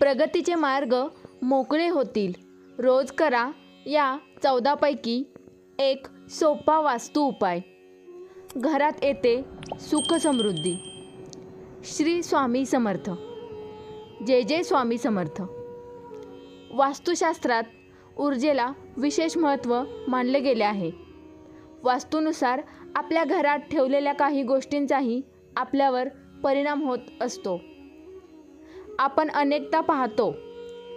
प्रगतीचे मार्ग मोकळे होतील. रोज करा या चौदापैकी एक सोपा वास्तू उपाय. घरात येते सुख समृद्धी. श्री स्वामी समर्थ. जय जय स्वामी समर्थ. वास्तुशास्त्रात ऊर्जेला विशेष महत्त्व मानले गेले आहे. वास्तूनुसार आपल्या घरात ठेवलेल्या काही गोष्टींचाही आपल्यावर परिणाम होत असतो. आपण अनेकदा पाहतो.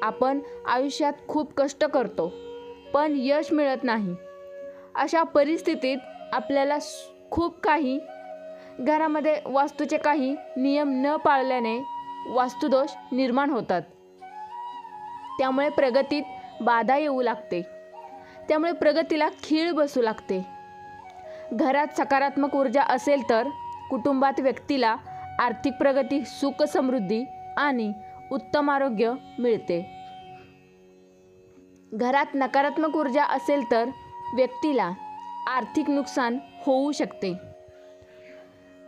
आपण आयुष्यात खूप कष्ट करतो पण यश मिळत नाही. अशा परिस्थितीत आपल्याला खूप काही घरामध्ये वास्तूचे काही नियम न पाळल्याने वास्तुदोष निर्माण होतात. त्यामुळे प्रगतीत बाधा येऊ लागते. त्यामुळे प्रगतीला खीळ बसू लागते. घरात सकारात्मक ऊर्जा असेल तर कुटुंबात व्यक्तीला आर्थिक प्रगती सुख समृद्धी आणि उत्तम आरोग्य मिळते. घरात नकारात्मक ऊर्जा असेल तर व्यक्तीला आर्थिक नुकसान होऊ शकते.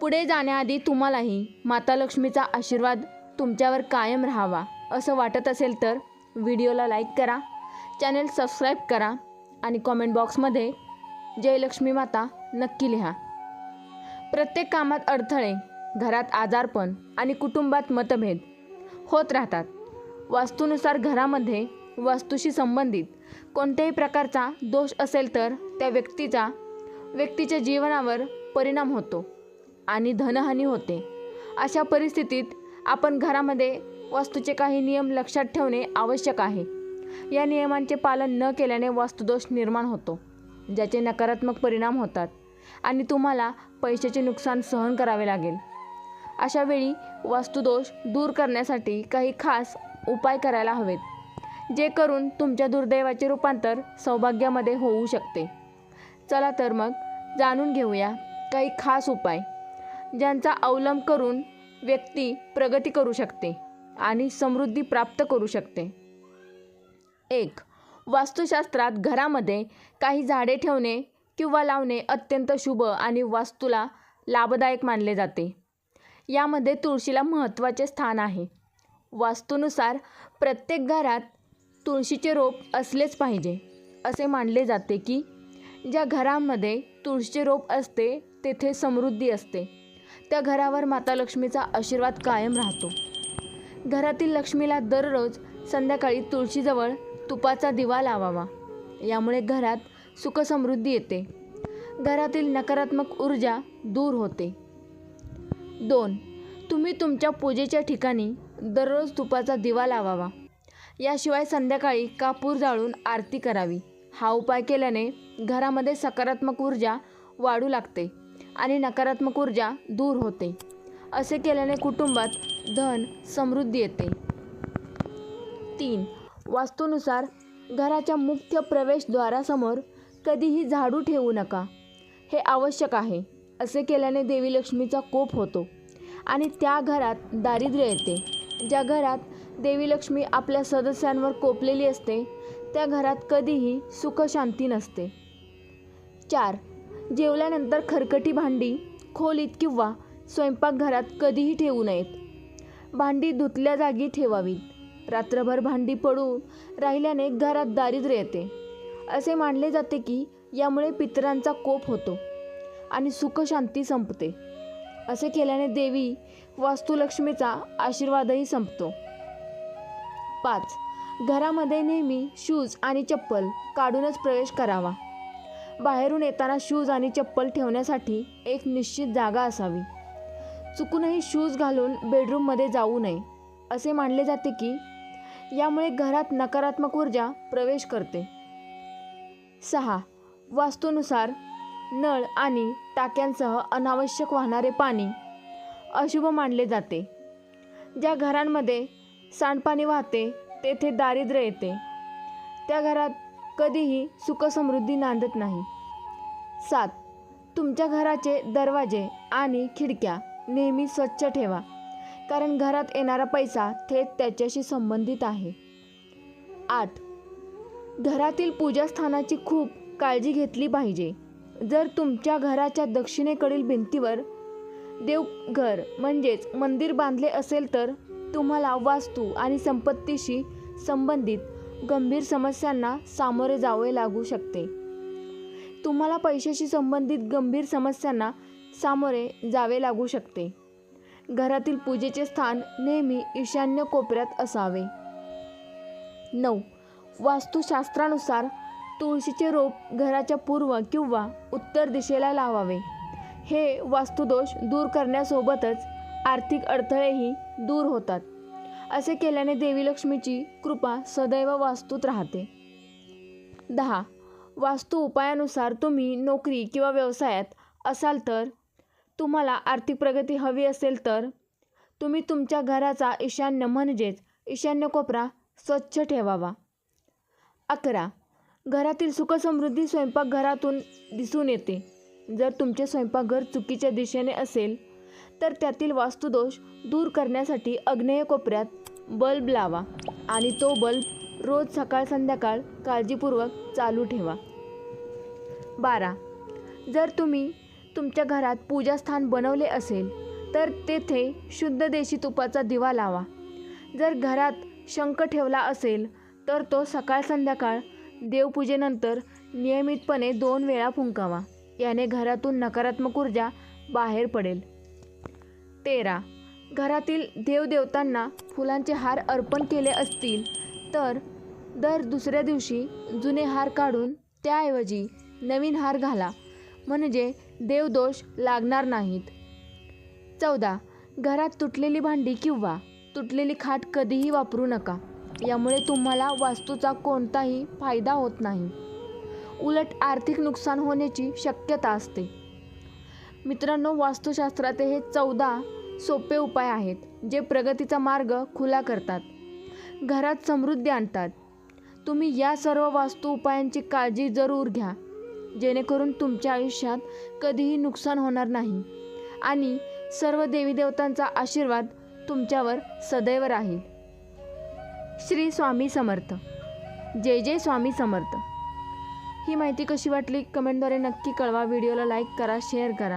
पुढे जाण्याआधी तुम्हालाही माता लक्ष्मीचा आशीर्वाद तुमच्यावर कायम राहावा असं वाटत असेल तर व्हिडिओला लाईक करा चॅनल सबस्क्राईब करा आणि कॉमेंट बॉक्समध्ये जय लक्ष्मी माता नक्की लिहा. प्रत्येक कामात अडथळे घरात आजारपण आणि कुटुंबात मतभेद होत राहतात. वास्तूनुसार घरामध्ये वास्तूशी संबंधित कोणत्याही प्रकारचा दोष असेल तर त्या व्यक्तीचा व्यक्तीच्या जीवनावर परिणाम होतो आणि धनहानी होते. अशा परिस्थितीत आपण घरामध्ये वास्तूचे काही नियम लक्षात ठेवणे आवश्यक आहे. या नियमांचे पालन न केल्याने वास्तुदोष निर्माण होतो ज्याचे नकारात्मक परिणाम होतात आणि तुम्हाला पैशाचे नुकसान सहन करावे लागेल. अशा वेळी वास्तुदोष दूर करण्यासाठी काही खास उपाय करायला हवेत जे करून तुमच्या दुर्दैवाचे रूपांतर सौभाग्यामध्ये होऊ शकते. चला तर मग जाणून घेऊया काही खास उपाय ज्यांचा अवलंब करून व्यक्ती प्रगती करू शकते आणि समृद्धी प्राप्त करू शकते. एक वास्तुशास्त्रात घरामध्ये काही झाडे ठेवणे किंवा लावणे अत्यंत शुभ आणि वास्तूला लाभदायक मानले जाते. यामध्ये तुळशीला महत्त्वाचे स्थान आहे. वास्तूनुसार प्रत्येक घरात तुळशीचे रोप असलेच पाहिजे असे मानले जाते की ज्या घरामध्ये तुळशीचे रोप असते तेथे समृद्धी असते. त्या घरावर माता लक्ष्मीचा आशीर्वाद कायम राहतो. घरातील लक्ष्मीला दररोज संध्याकाळी तुळशीजवळ तुपाचा दिवा लावावा. यामुळे घरात सुखसमृद्धी येते. घरातील नकारात्मक ऊर्जा दूर होते. दोन. तुम्ही तुमच्या पूजेच्या ठिकाणी दररोज तुपाचा दिवा लावावा. याशिवाय संध्याकाळी कापूर जाळून आरती करावी. हा उपाय केल्याने घरामध्ये सकारात्मक ऊर्जा वाढू लागते आणि नकारात्मक ऊर्जा दूर होते. असे केल्याने कुटुंबात धन समृद्धी येते. तीन. वास्तूनुसार घराच्या मुख्य प्रवेशद्वारासमोर कधीही झाडू ठेवू नका. हे आवश्यक आहे. असे केल्याने देवी लक्ष्मीचा कोप होतो. आणि त्या घरात दारिद्र्य येते. ज्या घरात देवी लक्ष्मी आपल्या सदस्यांवर कोपलेली असते त्या घरात कधीही सुखशांती नसते. चार. जेवल्यानंतर खरकटी भांडी खोलीत किंवा स्वयंपाकघरात कधीही ठेवू नयेत. भांडी धुतल्या जागी ठेवावीत. रात्रभर भांडी पडून राहिल्याने घरात दारिद्र्य येते. असे मानले जाते की यामुळे पितरांचा कोप होतो. आणि सुखशांती संपते. असे केल्याने देवी वास्तुलक्ष्मीचा आशीर्वादही संपतो. पाच. घरामध्ये नेहमी शूज आणि चप्पल काढूनच प्रवेश करावा. बाहेरून येताना शूज आणि चप्पल ठेवण्यासाठी एक निश्चित जागा असावी. चुकूनही शूज घालून बेडरूममध्ये जाऊ नये असे मानले जाते की यामुळे घरात नकारात्मक ऊर्जा प्रवेश करते. सहा. वास्तूनुसार नळ आणि टाक्यांसह अनावश्यक वाहणारे पाणी अशुभ मानले जाते. ज्या घरांमध्ये सांडपाणी वाहते तेथे दारिद्र्य येते. त्या घरात कधीही सुखसमृद्धी नांदत नाही. सात तुमच्या घराचे दरवाजे आणि खिडक्या नेहमी स्वच्छ ठेवा कारण घरात येणारा पैसा थेट त्याच्याशी संबंधित आहे. आठ घरातील पूजास्थानाची खूप काळजी घेतली पाहिजे. जर तुमच्या घराच्या दक्षिणेकडील भिंतीवर देवघर म्हणजेच मंदिर बांधले असेल तर तुम्हाला वास्तू आणि संपत्तीशी संबंधित गंभीर समस्यांना सामोरे जावे लागू शकते. तुम्हाला पैशाशी संबंधित गंभीर समस्यांना सामोरे जावे लागू शकते. घरातील पूजेचे स्थान नेहमी ईशान्य कोपऱ्यात असावे. नऊ. वास्तुशास्त्रानुसार तुळशीचे रोप घराच्या पूर्व किंवा उत्तर दिशेला लावावे. हे वास्तुदोष दूर करण्यासोबतच आर्थिक अडथळेही दूर होतात. असे केल्याने देवी लक्ष्मीची कृपा सदैव वास्तूत राहते. दहा. वास्तू उपायानुसार तुम्ही नोकरी किंवा व्यवसायात असाल तर तुम्हाला आर्थिक प्रगती हवी असेल तर तुम्ही तुमच्या घराचा ईशान्य म्हणजेच ईशान्य कोपरा स्वच्छ ठेवावा. अकरा. घरातील सुखसमृद्धी स्वयंपाकघरातून दिसून येते. जर तुमचे स्वयंपाकघर चुकीच्या दिशेने असेल तर त्यातील वास्तुदोष दूर करण्यासाठी अग्नेय कोपऱ्यात बल्ब लावा आणि तो बल्ब रोज सकाळ संध्याकाळ काळजीपूर्वक चालू ठेवा. बारा. जर तुम्ही तुमच्या घरात पूजास्थान बनवले असेल तर तेथे शुद्ध देशी तुपाचा दिवा लावा. जर घरात शंख ठेवला असेल तर तो सकाळ संध्याकाळ देवपूजेनंतर नियमितपणे दोन वेळा फुंकावा. याने घरातून नकारात्मक ऊर्जा बाहेर पडेल. तेरा. घरातील देवदेवतांना फुलांचे हार अर्पण केले असतील तर दर दुसऱ्या दिवशी जुने हार काढून त्याऐवजी नवीन हार घाला. म्हणजे देवदोष लागणार नाहीत. चौदा. घरात तुटलेली भांडी किंवा तुटलेली खाट कधीही वापरू नका. यामुळे तुम्हाला वास्तूचा कोणताही फायदा होत नाही. उलट आर्थिक नुकसान होण्याची शक्यता असते. मित्रांनो वास्तुशास्त्रात हे चौदा सोपे उपाय आहेत जे प्रगतीचा मार्ग खुला करतात. घरात समृद्धी आणतात. तुम्ही या सर्व वास्तू उपायांची काळजी जरूर घ्या जेणेकरून तुमच्या आयुष्यात कधीही नुकसान होणार नाही आणि सर्व देवी देवतांचा आशीर्वाद तुमच्यावर सदैव राहील. श्री स्वामी समर्थ. जय जय स्वामी समर्थ. ही माहिती कशी वाटली? कमेंटद्वारे नक्की कळवा. व्हिडिओला लाईक करा शेअर करा.